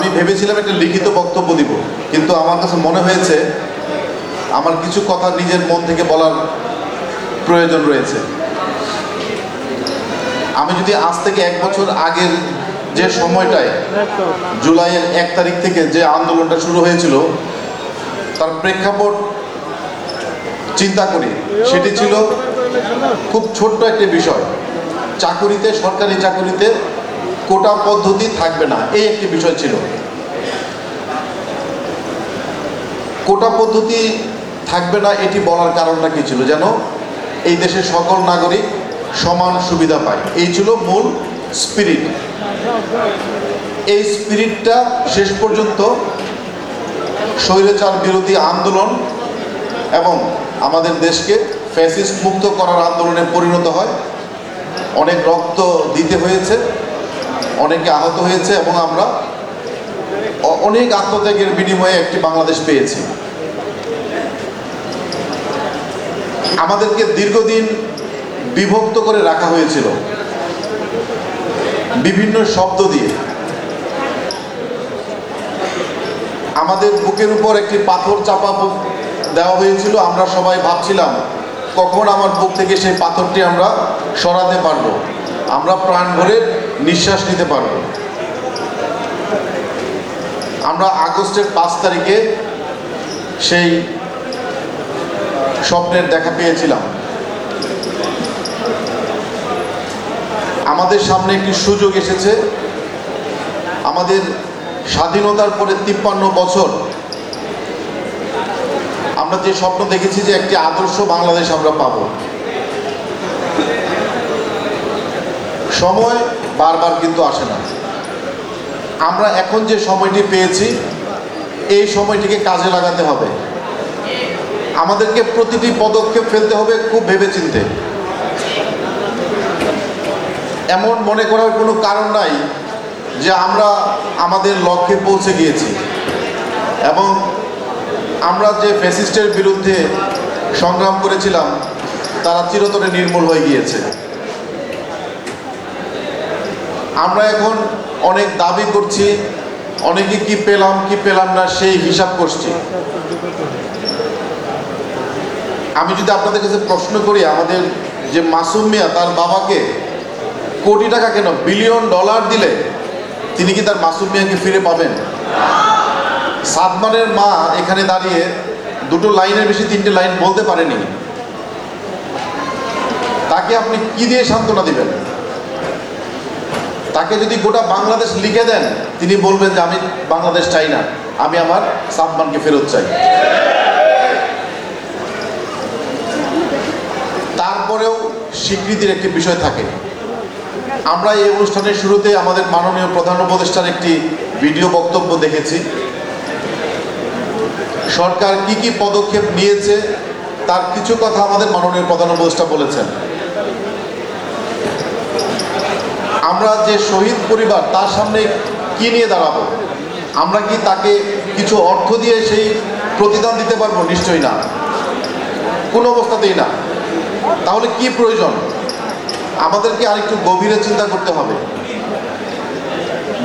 আমি ভেবেছিলাম একটা লিখিত বক্তব্য দিব, কিন্তু আমার কাছে মনে হয়েছে আমার কিছু কথা নিজের মন থেকে বলার প্রয়োজন রয়েছে। আমি যদি আজ থেকে এক বছর আগের যে সময়টায় জুলাইয়ের এক তারিখ থেকে যে আন্দোলনটা শুরু হয়েছিল, তার প্রেক্ষাপট চিন্তা করি, সেটি ছিল খুব ছোট্ট একটি বিষয়। চাকুরিতে, সরকারি চাকুরিতে কোটা পদ্ধতি থাকবে না। এই একটি বিষয় ছিল। কোটা পদ্ধতি থাকবে না, এটি বলার কারণটা কি ছিল যেন এই দেশের সকল নাগরিক সমান সুবিধা পায়। এই ছিল মূল স্পিরিট এই স্পিরিটটা শেষ পর্যন্ত স্বৈরাচার বিরোধী আন্দোলন এবং আমাদের দেশকে ফ্যাসিস্ট মুক্ত করার আন্দোলনে পরিণত হয়। অনেক রক্ত দিতে হয়েছে। অনেকে আহত হয়েছে এবং আমরা অনেক আত্মত্যাগের বিনিময়ে একটি বাংলাদেশ পেয়েছি। আমাদেরকে দীর্ঘদিন বিভক্ত করে রাখা হয়েছিল। বিভিন্ন শব্দ দিয়ে। আমাদের বুকের উপর একটি পাথর চাপা দেওয়া হয়েছিল। আমরা সবাই ভাবছিলাম, কখন আমার বুক থেকে সেই পাথরটি আমরা সরাতে পারব? আমরা প্রাণ ভরে নিঃশ্বাস নিতে পারব। আমরা আগস্টের পাঁচ তারিখে সেই স্বপ্নের দেখা পেয়েছিলাম। আমাদের সামনে একটি সুযোগ এসেছে। আমাদের স্বাধীনতার পরে তিপ্পান্ন বছর আমরা যে স্বপ্ন দেখেছি যে একটি আদর্শ বাংলাদেশ আমরা পাব। সময় বারবার কিন্তু আসে না। আমরা এখন যে সময়টি পেয়েছি, এই সময়টিকে কাজে লাগাতে হবে। আমাদেরকে প্রতিটি পদক্ষেপ ফেলতে হবে খুব ভেবেচিন্তে। এমন মনে করার কোনো কারণ নাই যে আমরা আমাদের লক্ষ্যে পৌঁছে গিয়েছি। এবং আমরা যে ফ্যাসিস্টের বিরুদ্ধে সংগ্রাম করেছিলাম, তারা চিরতরে নির্মূল হয়ে গিয়েছে। আমরা এখন অনেক দাবি করছি, অনেকে কি পেলাম কি পেলাম না, সেই হিসাব করছি। আমি যদি আপনাদের কাছে প্রশ্ন করি, আমাদের যে মাসুম মিয়া, তার বাবাকে কোটি টাকা কেন, বিলিয়ন ডলার দিলে তিনি কি তার মাসুম মিয়াকে ফিরে পাবেন? সাদমানের মা এখানে দাঁড়িয়ে দুটো লাইনের বেশি, তিনটে লাইন বলতে পারেনি। তাকে আপনি কি দিয়ে সান্ত্বনা দিবেন? তাকে যদি গোটা বাংলাদেশ লিখে দেন, তিনি বলবেন যে আমি বাংলাদেশ চাই না, আমি আমার সাবমানকে ফেরত চাই। তারপরেও স্বীকৃতির একটি বিষয় থাকে। আমরা এই অনুষ্ঠানের শুরুতে আমাদের মাননীয় প্রধান উপদেষ্টার একটি ভিডিও বক্তব্য দেখেছি। সরকার কি কি পদক্ষেপ নিয়েছে, তার কিছু কথা আমাদের মাননীয় প্রধান উপদেষ্টা বলেছেন। আমরা যে শহীদ পরিবার, তার সামনে কি নিয়ে দাঁড়াবো? আমরা কি তাকে কিছু অর্থ দিয়ে সেই প্রতিদান দিতে পারব? নিশ্চয়ই না। কোনো অবস্থাতেই না। তাহলে কি প্রয়োজন? আমাদেরকে আরেকটু গভীরে চিন্তা করতে হবে।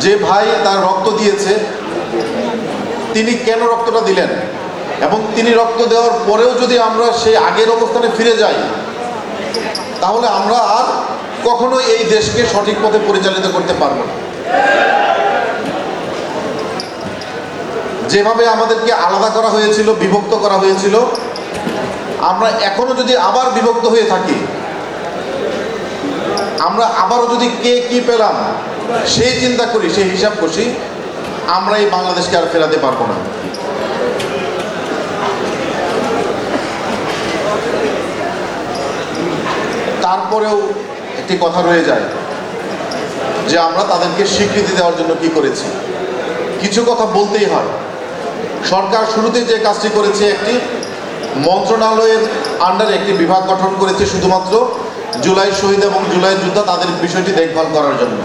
যে ভাই তার রক্ত দিয়েছে, তিনি কেন রক্তটা দিলেন? এবং তিনি রক্ত দেওয়ার পরেও যদি আমরা সেই আগের অবস্থানে ফিরে যাই, তাহলে আমরা আর কখনো এই দেশকে সঠিক পথে পরিচালিত করতে পারব না। যেভাবে আমাদেরকে আলাদা করা হয়েছিল, বিভক্ত করা হয়েছিল, আমরা এখনও যদি আবার বিভক্ত হয়ে থাকি, আমরা আবারও যদি কে কি পেলাম, সেই চিন্তা করি, সেই হিসাব কষি, আমরা এই বাংলাদেশকে আর ফেরাতে পারব না। তারপরেও একটি কথা রয়ে যায় যে আমরা তাদেরকে স্বীকৃতি দেওয়ার জন্য কি করেছি? কিছু কথা বলতেই হয়। সরকার শুরুতে যে কাজটি করেছে একটি মন্ত্রণালয়ের আন্ডারে একটি বিভাগ গঠন করেছে শুধুমাত্র জুলাই শহীদ এবং জুলাই যোদ্ধা তাদের বিষয়টি দেখভাল করার জন্য।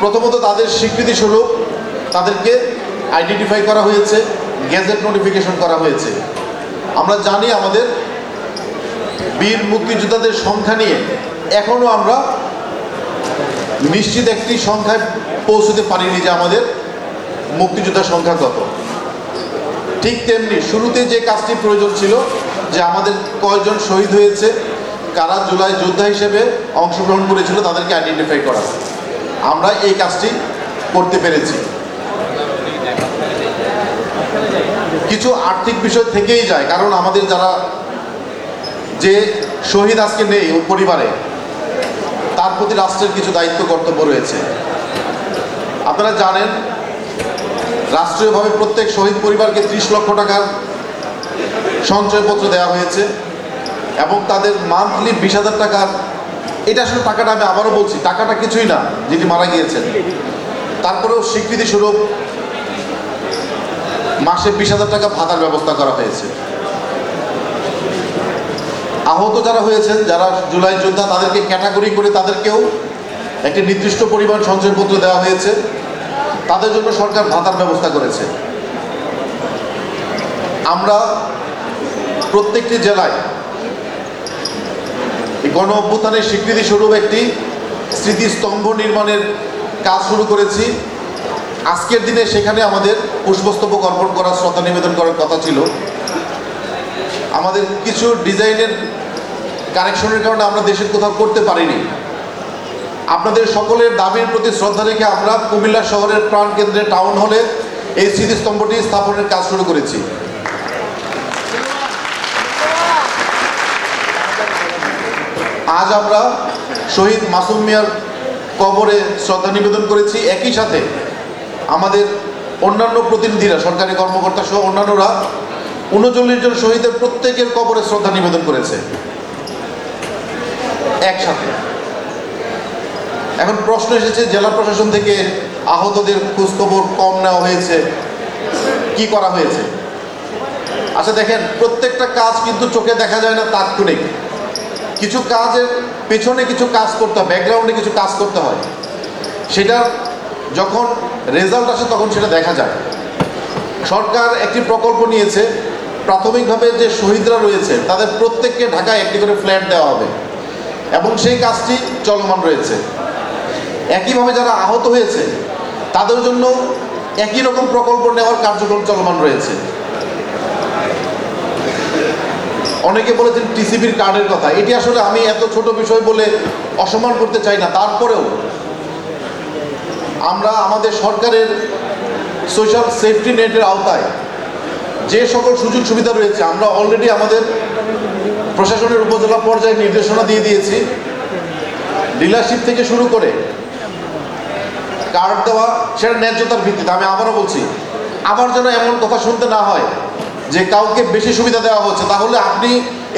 প্রথমত তাদের স্বীকৃতি স্বরূপ তাদেরকে আইডেন্টিফাই করা হয়েছে গেজেট নোটিফিকেশন করা হয়েছে। আমরা জানি আমাদের বীর মুক্তিযোদ্ধাদের সংখ্যা নিয়ে এখনও আমরা নিশ্চিত একটি সংখ্যায় পৌঁছতে পারিনি যে আমাদের মুক্তিযোদ্ধার সংখ্যা কত। ঠিক তেমনি শুরুতে যে কাজটি প্রয়োজন ছিল যে আমাদের কয়জন শহীদ হয়েছে, কারা জুলাই যোদ্ধা হিসেবে অংশগ্রহণ করেছিল তাদেরকে আইডেন্টিফাই করা। আমরা এই কাজটি করতে পেরেছি। কিছু আর্থিক বিষয় থেকেই যায়, কারণ আমাদের যারা যে শহীদ আজকে নেই ওর পরিবারে, তার প্রতি রাষ্ট্রের কিছু দায়িত্ব, কর্তব্য রয়েছে। আপনারা জানেন, রাষ্ট্রীয়ভাবে প্রত্যেক শহীদ পরিবারকে ত্রিশ লক্ষ টাকার সঞ্চয়পত্র দেওয়া হয়েছে এবং তাদের মান্থলি বিশ হাজার টাকার, এটা আসলে টাকাটা আমি আবারও বলছি, টাকাটা কিছুই না, যিনি মারা গিয়েছেন। তারপরেও স্বীকৃতি স্বরূপ মাসে বিশ হাজার টাকা ভাতার ব্যবস্থা করা হয়েছে। আহত যারা হয়েছেন, যারা জুলাই যোদ্ধা, তাদেরকে ক্যাটাগরি করে তাদেরকেও একটি নির্দিষ্ট পরিমাণ সঞ্চয়পত্র দেওয়া হয়েছে। তাদের জন্য সরকার ভাতার ব্যবস্থা করেছে। আমরা প্রত্যেকটি জেলায় গণ অভ্যুত্থানের স্বীকৃতি স্বরূপ একটি স্মৃতিস্তম্ভ নির্মাণের কাজ শুরু করেছি। আজকের দিনে সেখানে আমাদের পুষ্পস্তম্ভ অর্পণ করার শ্রদ্ধা নিবেদন করার কথা ছিল। আমাদের কিছু ডিজাইনের কানেকশনের কারণে আমরা দেশের কোথাও করতে পারিনি। আপনাদের সকলের দাবির প্রতি শ্রদ্ধা রেখে আমরা কুমিল্লা শহরের প্রাণকেন্দ্রে টাউন হলে এই স্মৃতিস্তম্ভটি স্থাপনের কাজ শুরু করেছি। আজ আমরা শহীদ মাসুম মিয়ার কবরে শ্রদ্ধা নিবেদন করেছি। একই সাথে আমাদের অন্যান্য প্রতিনিধিরা, সরকারি কর্মকর্তা সহ অন্যান্যরা উনচল্লিশ জন শহীদের প্রত্যেকের কবরে শ্রদ্ধা নিবেদন করেছে। একসাথে। এখন প্রশ্ন এসেছে, জেলা প্রশাসন থেকে আহতদের খোঁজখবর কম নেওয়া হয়েছে, কি করা হয়েছে? আচ্ছা দেখেন, প্রত্যেকটা কাজ কিন্তু চোখে দেখা যায় না তাৎক্ষণিক। কিছু কাজের পেছনে কিছু কাজ করতে হয়, ব্যাকগ্রাউন্ডে কিছু কাজ করতে হয়। সেটার যখন রেজাল্ট আসে তখন সেটা দেখা যায়। সরকার একটি প্রকল্প নিয়েছে প্রাথমিকভাবে যে শহীদরা রয়েছে, তাদের প্রত্যেককে ঢাকায় একটি করে ফ্ল্যাট দেওয়া হবে। এবং সেই কাজটি চলমান রয়েছে। একইভাবে যারা আহত হয়েছে, তাদের জন্য একই রকম প্রকল্প নেওয়ার কার্যক্রম চলমান রয়েছে। অনেকে বলেছেন টিসিবির কার্ডের কথা। এটি আসলে আমি এত ছোট বিষয় বলে অসম্মান করতে চাই না। তারপরেও আমরা আমাদের সরকারের সোশ্যাল সেফটি নেটের আওতায় যে সকল সুযোগ সুবিধা রয়েছে, আমরা অলরেডি আমাদের প্রশাসনের উপজেলা পর্যায়ে নির্দেশনা দিয়ে দিয়েছি। ডিলারশিপ থেকে শুরু করে কার্ড দেওয়া, সেটা ন্যায্যতার ভিত্তিতে, আমি আবারও বলছি আবার যেন এমন কথা শুনতে না হয় যে কাউকে বেশি সুবিধা দেওয়া হচ্ছে, তাহলে আপনি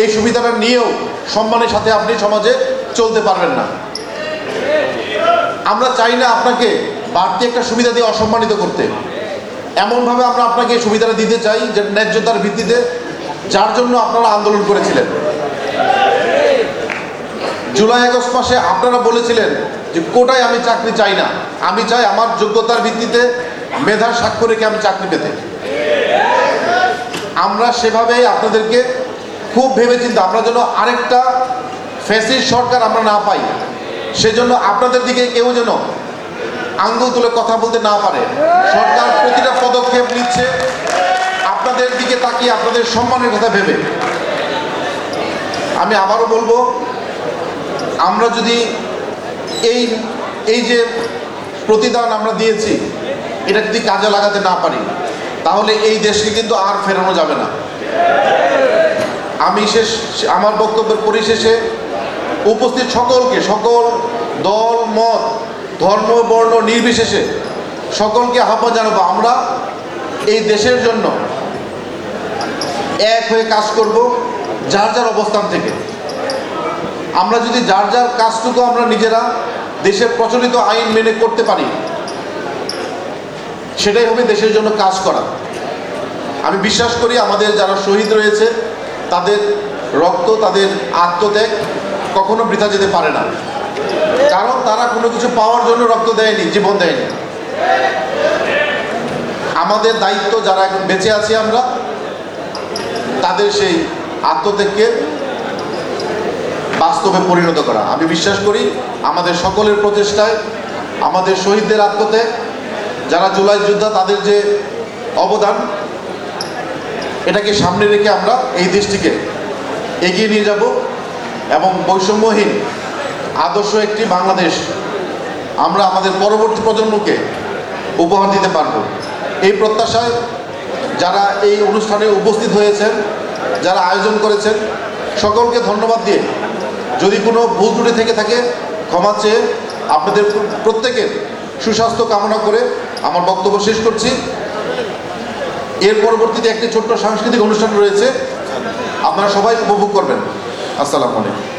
এই সুবিধাটা নিয়েও সম্মানের সাথে আপনি সমাজে চলতে পারবেন না। আমরা চাই না আপনাকে বাড়তি একটা সুবিধা দিয়ে অসম্মানিত করতে। এমনভাবে আমরা আপনাকে সুবিধাটা দিতে চাই যে ন্যায্যতার ভিত্তিতে, যার জন্য আপনারা আন্দোলন করেছিলেন। জুলাই আগস্ট মাসে আপনারা বলেছিলেন যে কোটায় আমি চাকরি চাই না। আমি চাই আমার যোগ্যতার ভিত্তিতে মেধার স্বাক্ষর রেখে আমি চাকরি পেতে। আমরা সেভাবেই আপনাদেরকে খুব ভেবেচিন্তে, আমরা যেন আরেকটা ফ্যাসিস্ট সরকার আমরা না পাই, সেজন্য আপনাদের দিকে কেউ যেন আঙ্গুল তুলে কথা বলতে না পারে। সরকার প্রতিটা পদক্ষেপ নিচ্ছে। আপনাদের দিকে তাকিয়ে আপনাদের সম্মানের কথা ভেবে। আমি আবারও বলব, আমরা যদি এই এই যে প্রতিদান আমরা দিয়েছি, এটা যদি কাজে লাগাতে না পারি, তাহলে এই দেশকে কিন্তু আর ফেরানো যাবে না। আমি শেষ, আমার বক্তব্যের পরিশেষে উপস্থিত সকলকে, সকল দল, মত ধর্ম, বর্ণ নির্বিশেষে সকলকে আহ্বান জানাব, আমরা এই দেশের জন্য এক হয়ে কাজ করব যার যার অবস্থান থেকে। আমরা যদি যার যার কাজটুকু আমরা নিজেরা দেশের প্রচলিত আইন মেনে করতে পারি, সেটাই হবে দেশের জন্য কাজ করা। আমি বিশ্বাস করি আমাদের যারা শহীদ রয়েছে, তাদের রক্ত, তাদের আত্মত্যাগ কখনো বৃথা যেতে পারে না। কারণ তারা কোনো কিছু পাওয়ার জন্য রক্ত দেয়নি, জীবন দেয়নি। আমাদের দায়িত্ব যারা বেঁচে আছি আমরা, তাদের সেই আত্মত্যাগকে বাস্তবে পরিণত করা। আমি বিশ্বাস করি আমাদের সকলের প্রচেষ্টায়, আমাদের শহীদদের আত্মত্যাগ যারা জুলাই যোদ্ধা, তাদের যে অবদান, এটাকে সামনে রেখে আমরা এই দেশটিকে এগিয়ে নিয়ে যাব এবং বৈষম্যহীন আদর্শ একটি বাংলাদেশ, আমরা আমাদের পরবর্তী প্রজন্মকে উপহার দিতে পারব। এই প্রত্যাশায় যারা এই অনুষ্ঠানে উপস্থিত হয়েছেন, যারা আয়োজন করেছেন, সকলকে ধন্যবাদ দিয়ে যদি কোনো ভুল ত্রুটি থেকে থাকে, ক্ষমা চেয়ে আপনাদের প্রত্যেকের সুস্বাস্থ্য কামনা করে আমার বক্তব্য শেষ করছি। এর পরবর্তীতে একটি ছোট্ট সাংস্কৃতিক অনুষ্ঠান রয়েছে। আপনারা সবাই উপভোগ করবেন। আসসালামু আলাইকুম।